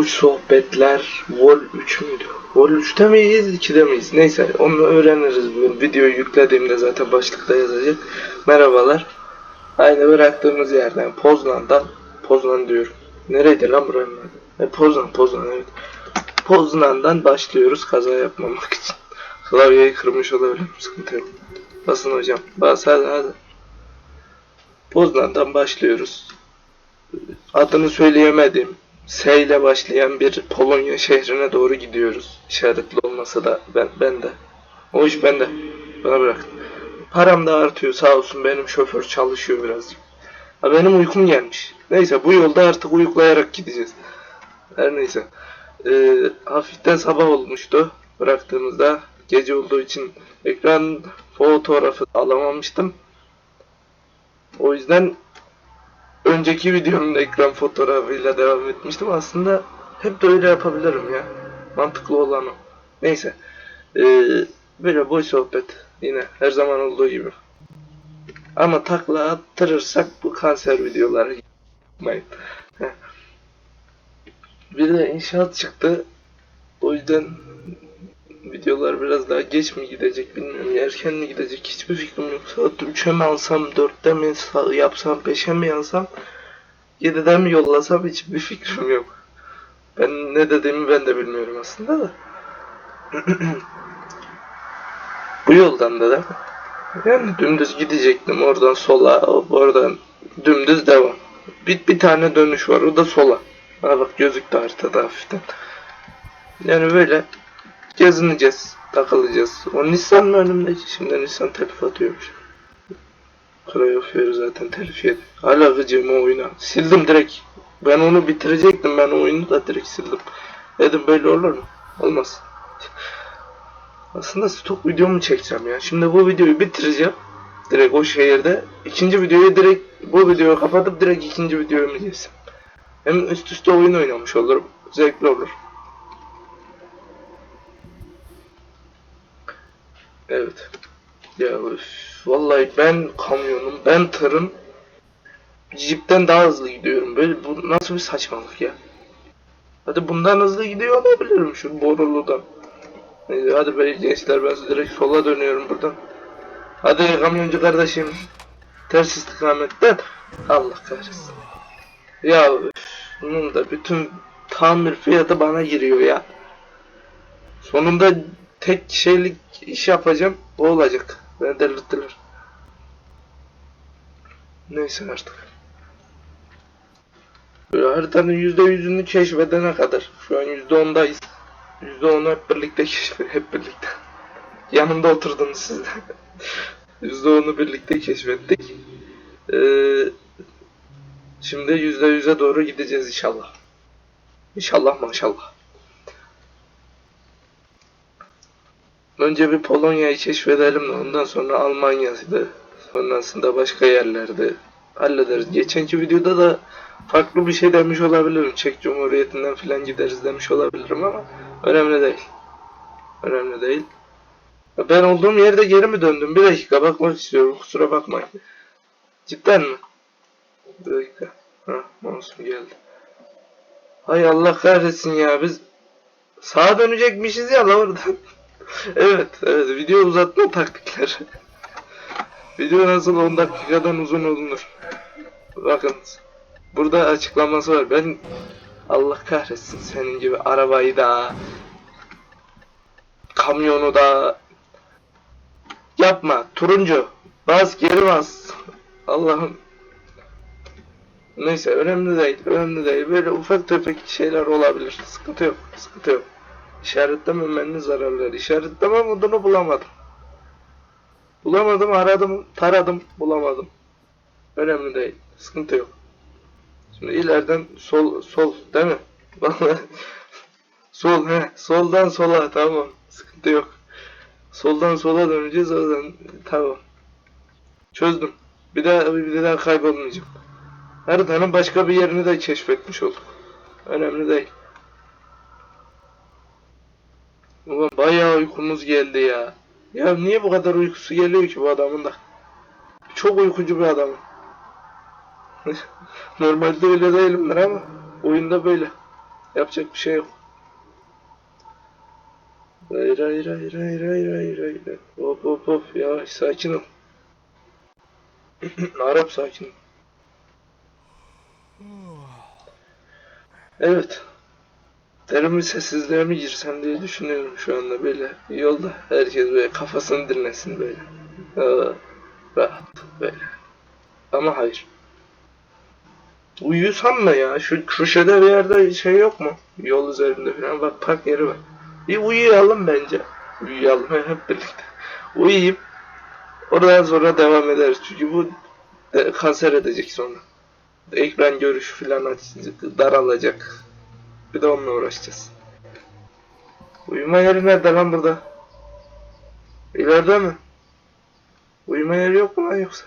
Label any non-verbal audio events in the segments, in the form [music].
Boş sohbetler Vol 3 müydü? Vol 3'te miyiz 2'de miyiz? Neyse onu öğreniriz bugün. Videoyu yüklediğimde zaten başlıkta yazacak. Merhabalar. Aynı bıraktığımız yerden Poznan'dan Poznan diyorum. Nereydi lan buranın adı? E, Poznan, Poznan evet. Poznan'dan başlıyoruz kaza yapmamak için. Klavyeyi kırmış olabilirim sıkıntı yok. Basın hocam. Bas hadi hadi. Poznan'dan başlıyoruz. Adını söyleyemedim. S ile başlayan bir Polonya şehrine doğru gidiyoruz. İşaretli olmasa da ben, ben de. O iş bende. Bana bırak. Param da artıyor sağ olsun benim şoför çalışıyor birazcık. Ha, benim uykum gelmiş. Neyse bu yolda artık uyuklayarak gideceğiz. Her neyse. Ee, hafiften sabah olmuştu. Bıraktığımızda gece olduğu için ekran fotoğrafı alamamıştım. O yüzden önceki videonun ekran fotoğrafıyla devam etmiştim. Aslında hep de öyle yapabilirim ya. Mantıklı olan o. Neyse. Ee, böyle boş sohbet. Yine her zaman olduğu gibi. Ama takla attırırsak bu kanser videoları yapmayın. Bir de inşaat çıktı. O yüzden videolar biraz daha geç mi gidecek bilmiyorum. Erken mi gidecek hiçbir fikrim yok. Saat 3'e mi alsam, 4'te mi sa- yapsam, 5'e mi alsam, 7'de mi yollasam hiçbir fikrim yok. Ben ne dediğimi ben de bilmiyorum aslında da. [clears throat] Bu yoldan da da yani dümdüz gidecektim oradan sola, oradan dümdüz devam. Bir, bir tane dönüş var o da sola. Ha bak gözüktü haritada hafiften. Yani böyle gezineceğiz, takılacağız. O Nissan mı önümdeki? Şimdi Nissan telif atıyormuş. Kroyofyörü zaten telif yedi. Hala gıcığım o oyuna. Sildim direkt. Ben onu bitirecektim. Ben o oyunu da direkt sildim. Dedim böyle olur mu? Olmaz. Aslında stok videomu çekeceğim ya. Şimdi bu videoyu bitireceğim. Direkt o şehirde. İkinci videoyu direkt bu videoyu kapatıp direkt ikinci videoyu mu? Hem üst üste oyun oynamış olurum. Zevkli olur. Evet. Ya vallahi ben kamyonum, ben tırım Jeep'ten daha hızlı gidiyorum. Böyle bu nasıl bir saçmalık ya? Hadi bundan hızlı gidiyor olabilirim şu boruludan. Neyse hadi be gençler ben direkt sola dönüyorum buradan. Hadi kamyoncu kardeşim. Ters istikametten. Allah kahretsin. Ya bunun da bütün tamir fiyatı bana giriyor ya. Sonunda tek şeylik iş yapacağım. O olacak. Beni delirttiler. Neyse artık. Böyle haritanın yüzde yüzünü keşfedene kadar. Şu an yüzde ondayız. Yüzde onu hep birlikte keşfet, hep birlikte. Yanımda oturdunuz siz de. [laughs] Yüzde onu birlikte keşfettik. Ee, şimdi yüzde yüze doğru gideceğiz inşallah. İnşallah maşallah. Önce bir Polonya'yı keşfedelim de ondan sonra Almanya'ydı. Sonrasında başka yerlerde hallederiz. Geçenki videoda da farklı bir şey demiş olabilirim. Çek Cumhuriyeti'nden filan gideriz demiş olabilirim ama önemli değil. Önemli değil. Ben olduğum yerde geri mi döndüm? Bir dakika bakmak istiyorum. Kusura bakmayın. Cidden mi? Bir dakika. Ha, mouse'um geldi. Hay Allah kahretsin ya biz sağa dönecekmişiz ya la oradan. Evet, evet video uzatma taktikleri. [laughs] video nasıl 10 dakikadan uzun olunur. Bakın burada açıklaması var. Ben Allah kahretsin senin gibi arabayı da kamyonu da yapma turuncu bas geri bas Allah'ım Neyse önemli değil, önemli değil. Böyle ufak tefek şeyler olabilir. Sıkıntı yok, sıkıntı yok. İşaretlememenin zararları. İşaretleme modunu bulamadım. Bulamadım, aradım, taradım, bulamadım. Önemli değil, sıkıntı yok. Şimdi ileriden sol, sol değil mi? [laughs] sol, he, soldan sola, tamam. Sıkıntı yok. Soldan sola döneceğiz, o yüzden tamam. Çözdüm. Bir daha, bir daha kaybolmayacağım. Haritanın başka bir yerini de keşfetmiş olduk. Önemli değil. Ulan bayağı uykumuz geldi ya. Ya niye bu kadar uykusu geliyor ki bu adamın da? Çok uykucu bir adam. [laughs] Normalde öyle değilimdir ama oyunda böyle. Yapacak bir şey yok. Hayır hayır hayır hayır hayır hayır hayır. Hop hop hop yavaş sakin ol. [clears throat] Arap sakin ol. Evet. Derin bir sessizliğe mi girsem diye düşünüyorum şu anda böyle. Yolda herkes böyle kafasını dinlesin böyle. Aa, rahat böyle. Ama hayır. Uyusam mı ya? Şu köşede bir yerde şey yok mu? Yol üzerinde falan bak park yeri var. Bir uyuyalım bence. Uyuyalım hep birlikte. Uyuyayım. Oradan sonra devam ederiz. Çünkü bu kanser edecek sonra. Ekran görüş falan daralacak. Bir de onunla uğraşacağız. Uyuma yeri nerede lan burada? İleride mi? Uyuma yeri yok mu lan yoksa?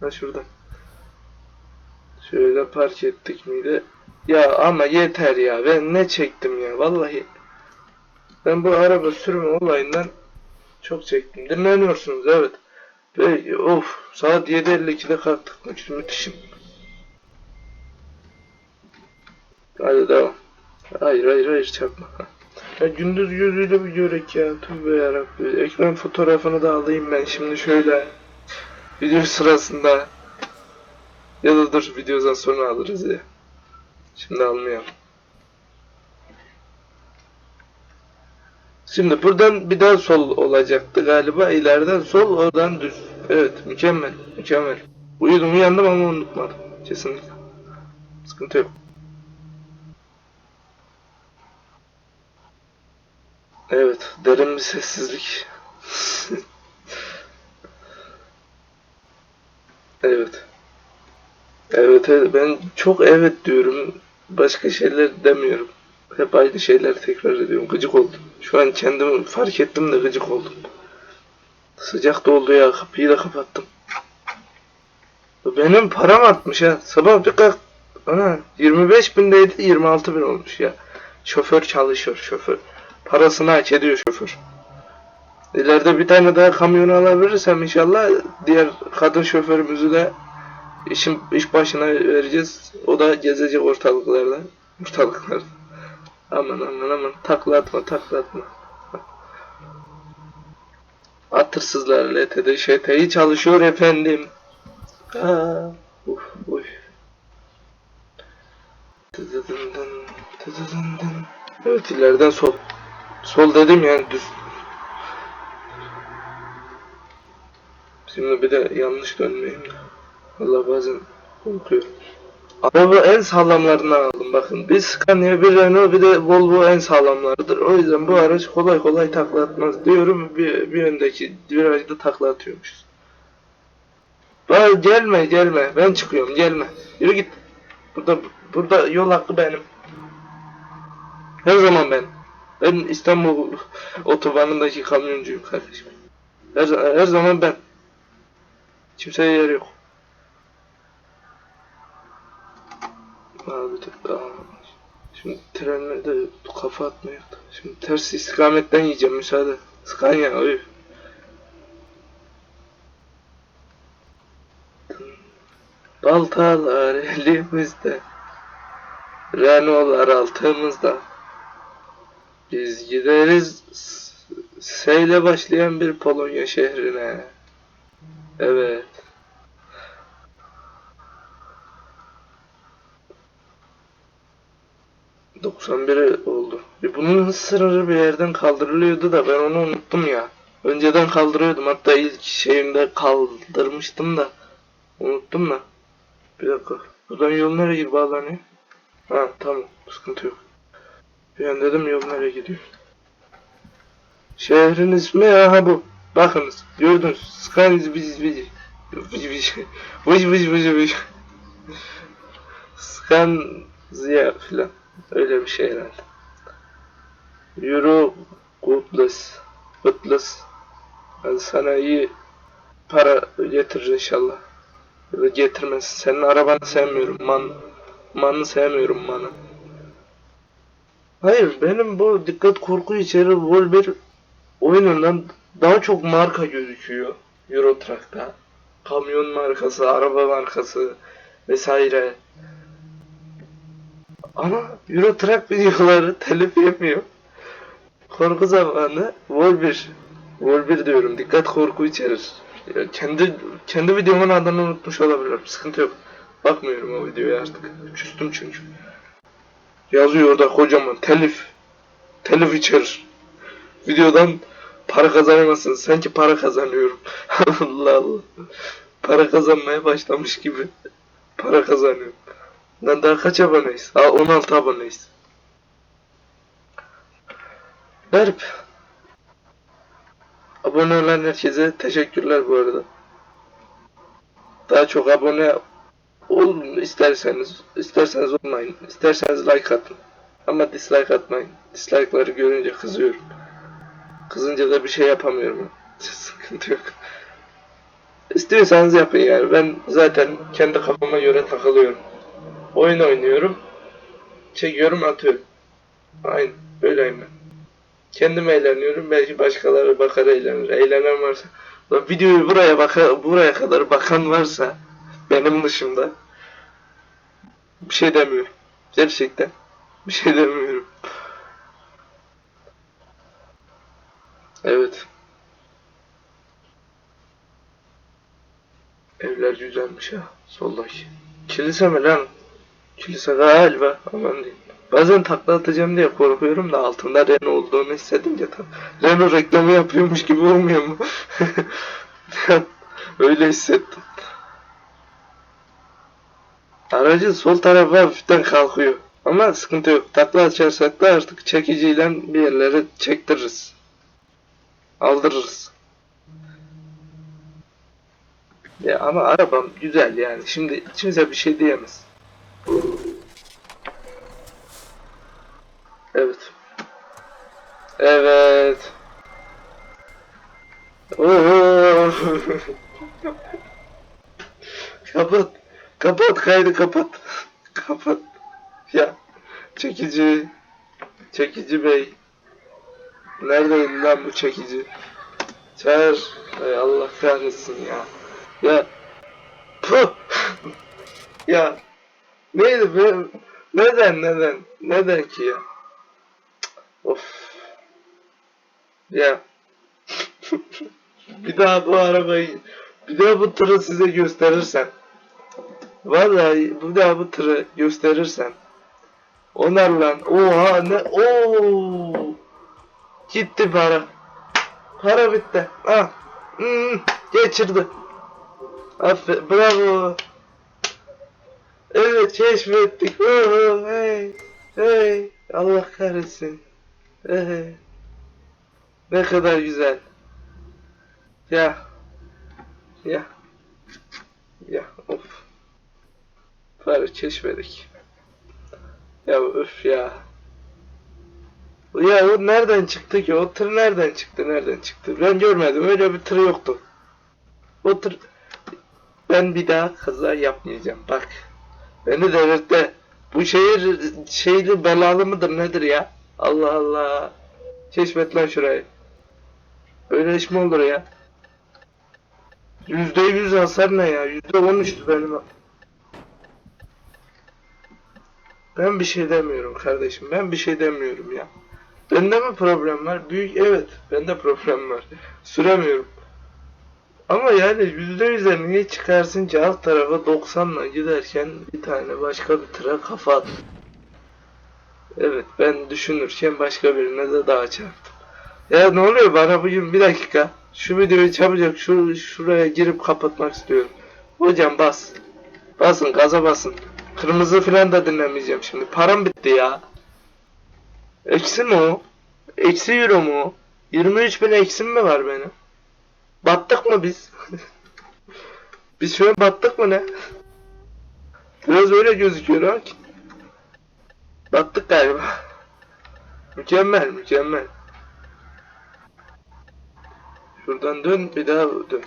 Ha şurada. Şöyle park ettik miydi? Ya ama yeter ya. Ben ne çektim ya vallahi. Ben bu araba sürme olayından çok çektim. Dinleniyorsunuz evet. Ve of saat 7.52'de kalktık. Müthiş, müthişim. Hadi devam. Hayır hayır hayır çarpma. Ya gündüz gözüyle bir görek ya. Tövbe yarabbim. Ekran fotoğrafını da alayım ben şimdi şöyle. Video sırasında. Ya da dur videodan sonra alırız ya. Şimdi almayalım. Şimdi buradan bir daha sol olacaktı galiba. İleriden sol oradan düz. Evet mükemmel. Mükemmel. Uyudum uyandım ama unutmadım. Kesinlikle. Sıkıntı yok. Evet, derin bir sessizlik. evet. Evet, evet, ben çok evet diyorum. Başka şeyler demiyorum. Hep aynı şeyleri tekrar ediyorum. Gıcık oldum. Şu an kendimi fark ettim de gıcık oldum. Sıcak da oldu ya. Kapıyı da kapattım. Benim param artmış ha. Sabah bir kalk. Ana 25 bindeydi 26 bin olmuş ya. Şoför çalışıyor şoför. Parasını hak ediyor şoför. İleride bir tane daha kamyon alabilirsem inşallah diğer kadın şoförümüzü de işin iş başına vereceğiz. O da gezecek ortalıklarda. Ortalıklarda. Aman aman aman takla atma takla atma. Atırsızlar LTD ŞT'yi çalışıyor efendim. Aa, uf, uf. Evet ileriden sol. Sol dedim yani düz. Şimdi bir de yanlış dönmeyeyim de. Valla bazen korkuyorum. Araba en sağlamlarından aldım bakın. Bir Scania, bir Renault, bir de Volvo en sağlamlarıdır. O yüzden bu araç kolay kolay takla atmaz diyorum. Bir, bir öndeki virajda takla atıyormuşuz. Bana gelme gelme. Ben çıkıyorum gelme. Yürü git. Burada burada yol hakkı benim. Her zaman ben. Ben İstanbul otobanındaki kamyoncuyum kardeşim. Her, her zaman ben. Kimseye yer yok. Abi Şimdi trenle de kafa atmıyor. Şimdi ters istikametten yiyeceğim müsaade. Scania oy. Baltalar elimizde. Renault'lar altımızda. Biz gideriz S- ile başlayan bir Polonya şehrine. Evet. ...91 oldu. E bunun hız sınırı bir yerden kaldırılıyordu da ben onu unuttum ya. Önceden kaldırıyordum hatta ilk şeyimde kaldırmıştım da unuttum da. Bir dakika. Buradan yol nereye bağlanıyor? Ha tamam sıkıntı yok. Bir an dedim yol nereye gidiyor. Şehrin ismi aha bu. Bakınız gördünüz. Skaniz biz biz. Vıcı. Vıcı vıcı vıcı vıcı. Skanzia filan. Öyle bir şey herhalde. Euro Goodless. Goodless. Hadi sana iyi para getirir inşallah. Ya da getirmez. Senin arabanı sevmiyorum. Man, manı sevmiyorum manı. Hayır benim bu dikkat korku içeri Vol 1 oyunundan daha çok marka gözüküyor Euro Truck'ta. Kamyon markası, araba markası vesaire. Ana Euro Truck videoları telif yemiyor. Korku zamanı Vol 1. Vol 1 diyorum. Dikkat korku içerir. Ya kendi kendi videomun adını unutmuş olabilirim. Sıkıntı yok. Bakmıyorum o videoya artık. Küstüm çünkü. Yazıyor orada kocaman telif. Telif içerir. Videodan para kazanamazsın. Sanki para kazanıyorum. [laughs] Allah Allah. Para kazanmaya başlamış gibi. Para kazanıyorum. Lan daha kaç aboneyiz? Ha 16 aboneyiz. Garip. Abone olan herkese teşekkürler bu arada. Daha çok abone olun isterseniz, isterseniz olmayın, isterseniz like atın. Ama dislike atmayın. Dislike'ları görünce kızıyorum. Kızınca da bir şey yapamıyorum. [laughs] Sıkıntı yok. İstiyorsanız yapın yani. Ben zaten kendi kafama göre takılıyorum. Oyun oynuyorum. Çekiyorum atıyorum. Aynen. Böyleyim ben. Kendim eğleniyorum. Belki başkaları bakar eğlenir. Eğlenen varsa. Videoyu buraya baka, buraya kadar bakan varsa benim dışımda bir şey demiyorum. Gerçekten bir şey demiyorum. Evet. Evler güzelmiş ha. Soldaki. Kilise mi lan? Kilise galiba. Aman diyeyim. Bazen takla atacağım diye korkuyorum da altında Renault olduğunu hissedince tam Renault reklamı yapıyormuş gibi olmuyor mu? [laughs] Öyle hissettim. Aracın sol tarafı hafiften kalkıyor. Ama sıkıntı yok. Takla açarsak da artık çekiciyle bir yerlere çektiririz. Aldırırız. Ya ama arabam güzel yani. Şimdi kimse bir şey diyemez. Evet. Evet. Oo. [laughs] kapat. Kapat kaydı kapat. [laughs] kapat. Ya çekici. Çekici bey. Neredeydi lan bu çekici? Çağır. Ey Allah kahretsin ya. Ya. Puh. [laughs] ya. Neydi be? Neden neden? Neden ki ya? Of. Ya. [laughs] bir daha bu arabayı, bir daha bu tırı size gösterirsem. Vallahi bir daha bu tırı gösterirsem. Onar lan. Oha ne? Oo. Gitti para. Para bitti. Ah. Hmm, geçirdi. Aferin. Bravo. Evet keşfettik. Oo, hey. Hey. Allah kahretsin. Ee, ne kadar güzel. Ya. Ya. Ya of. Bari keşfedik. Ya öf ya. Ya o nereden çıktı ki? O tır nereden çıktı? Nereden çıktı? Ben görmedim. Öyle bir tır yoktu. O tır... Ben bir daha kaza yapmayacağım. Bak. Beni delirtti. Bu şehir şeyli belalı mıdır nedir ya? Allah Allah. Keşfet lan şurayı. Öyle iş mi olur ya? Yüzde yüz hasar ne ya? Yüzde on üçtü benim. Ben bir şey demiyorum kardeşim. Ben bir şey demiyorum ya. Bende mi problem var? Büyük evet. Bende problem var. Süremiyorum. Ama yani yüzde yüze niye çıkarsın ki alt tarafa 90'la giderken bir tane başka bir tıra kafa at. Evet ben düşünürken başka birine de daha çarptım. Ya ne oluyor bana bugün bir dakika. Şu videoyu çabucak şu şuraya girip kapatmak istiyorum. Hocam bas. Basın gaza basın. Kırmızı falan da dinlemeyeceğim şimdi. Param bitti ya. Eksi mi o? Eksi euro mu o? 23 bin eksim mi var benim? Battık mı biz? [laughs] biz an battık mı ne? Biraz öyle gözüküyor ha. Battık galiba. Mükemmel mükemmel. Şuradan dön bir daha dön.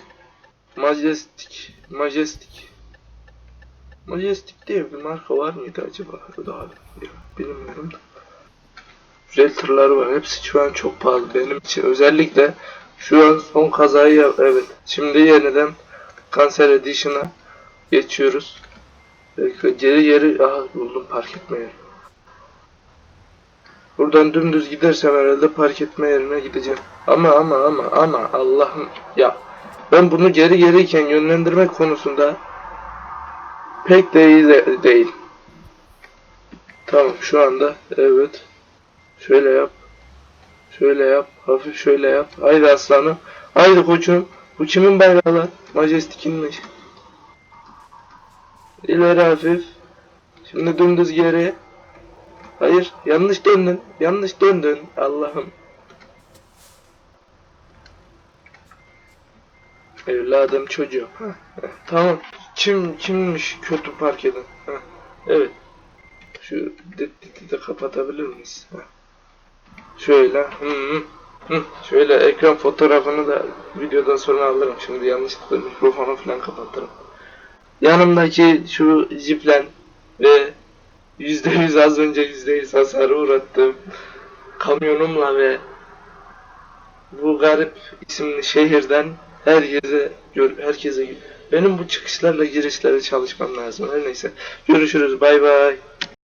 Majestic. Majestic. Majestic diye bir marka var mıydı acaba? Daha bilmiyorum. Güzel tırlar var. Hepsi şu an çok pahalı benim için. Özellikle şu an son kazayı yap. Evet. Şimdi yeniden Cancer Edition'a geçiyoruz. Geri geri aha buldum park etme yeri. Buradan dümdüz gidersem herhalde park etme yerine gideceğim. Ama ama ama ama Allah'ım ya ben bunu geri geriyken yönlendirmek konusunda pek de iyi de- değil. Tamam şu anda evet. Şöyle yap. Şöyle yap. Hafif şöyle yap. Haydi aslanım. Haydi koçum. Bu kimin bayrağı lan? Majestic'inmiş. İleri hafif. Şimdi dümdüz geri. Hayır, yanlış döndün. Yanlış döndün. Allah'ım. Evladım çocuğum. Tamam. Kim kimmiş kötü park eden? Heh, Evet. Şu dedi de kapatabilir miyiz? Heh. Şöyle. Hı hı. Hı. Şöyle ekran fotoğrafını da videodan sonra alırım. Şimdi yanlışlıkla mikrofonu falan kapatırım. Yanımdaki şu jiplen ve %100 az önce %100 hasarı uğrattığım kamyonumla ve bu garip isimli şehirden herkese herkese benim bu çıkışlarla girişlere çalışmam lazım. Her neyse. Görüşürüz. Bay bay.